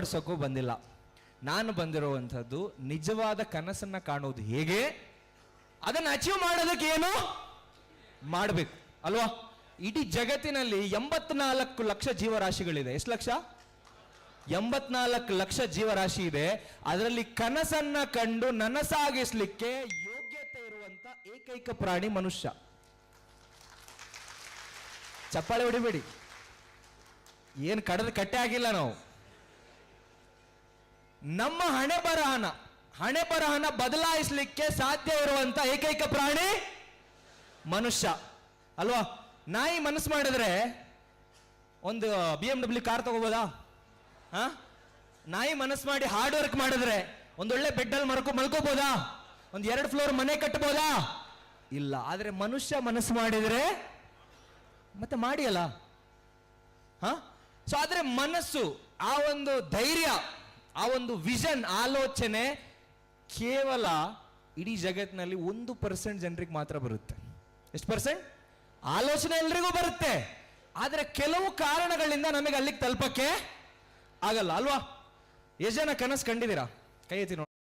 ಪಡಿಸೋಕ್ಕೂ ಬಂದಿಲ್ಲ. ನಾನು ಬಂದಿರುವಂಥದ್ದು ನಿಜವಾದ ಕನಸನ್ನ ಕಾಣೋದು ಹೇಗೆ? ಅದನ್ನ ಅಚೀವ್ ಮಾಡೋದಕ್ಕೆ ಏನು? ಮಾಡಬೇಕು. ಅಲ್ವಾ? ಇಡೀ ಜಗತ್ತಿನಲ್ಲಿ ಎಂಬತ್ನಾಲ್ಕು ಲಕ್ಷ ಜೀವರಾಶಿಗಳಿದೆ. ಎಷ್ಟು ಲಕ್ಷ? ಎಂಬತ್ನಾಲ್ಕು ಲಕ್ಷ ಜೀವರಾಶಿ ಇದೆ. ಅದರಲ್ಲಿ ಕನಸನ್ನ ಕಂಡು ನನಸಾಗಿಸ್ಲಿಕ್ಕೆ ಯೋಗ್ಯತೆ ಇರುವಂತ ಏಕೈಕ ಪ್ರಾಣಿ ಮನುಷ್ಯ. ಚಪ್ಪಾಳೆ ಹೊಡಿಬೇಡಿ. ಏನು ಕಡದ ಕಟ್ಟೆ ಆಗಿಲ್ಲ ನಾವು. ನಮ್ಮ ಹಣೆ ಬರಹನ ಹಣೆ ಬರಹನ ಬದಲಾಯಿಸಲಿಕ್ಕೆ ಸಾಧ್ಯ ಇರುವಂತ ಏಕೈಕ ಪ್ರಾಣಿ ಮನುಷ್ಯ. ಅಲ್ವಾ? ನಾಯಿ ಮನಸ್ಸು ಮಾಡಿದ್ರೆ ಒಂದು ಬಿ ಎಂ ಡಬ್ಲ್ಯೂ ಕಾರ್ ತಗೋಬೋದಾ? ಹಾ? ನಾಯಿ ಮನಸ್ಸು ಮಾಡಿ ಹಾರ್ಡ್ ವರ್ಕ್ ಮಾಡಿದ್ರೆ ಒಂದೊಳ್ಳೆ ಬೆಡ್ಡಲ್ಲಿ ಮರ್ಕೊ ಮಲ್ಕೋಬೋದಾ? ಒಂದು ಎರಡು ಫ್ಲೋರ್ ಮನೆ ಕಟ್ಟಬೋದಾ ಇಲ್ಲ, ಆದ್ರೆ ಮನುಷ್ಯ ಮನಸ್ಸು ಮಾಡಿದ್ರೆ ಮತ್ತೆ ಮಾಡಿಯಲ್ಲ? ಹಾ? ಸೊ ಆದ್ರೆ ಮನಸ್ಸು, ಆ ಒಂದು ಧೈರ್ಯ ಆ ಒಂದು ವಿಷನ್, ಆಲೋಚನೆ ಕೇವಲ ಇಡೀ ಜಗತ್ತಿನಲ್ಲಿ ಒಂದು ಪರ್ಸೆಂಟ್ ಜನರಿಗೆ ಮಾತ್ರ ಬರುತ್ತೆ. ಎಷ್ಟು ಪರ್ಸೆಂಟ್ ಆಲೋಚನೆ ಎಲ್ರಿಗೂ ಬರುತ್ತೆ. ಆದ್ರೆ ಕೆಲವು ಕಾರಣಗಳಿಂದ ನಮಗೆ ಅಲ್ಲಿಗೆ ತಲುಪಕ್ಕೆ ಆಗಲ್ಲ. ಅಲ್ವಾ? ಎಷ್ಟು ಜನ ಕನಸು ಕಂಡಿದ್ದೀರಾ? ಕೈ ಎತ್ತಿ ನೋಡಿ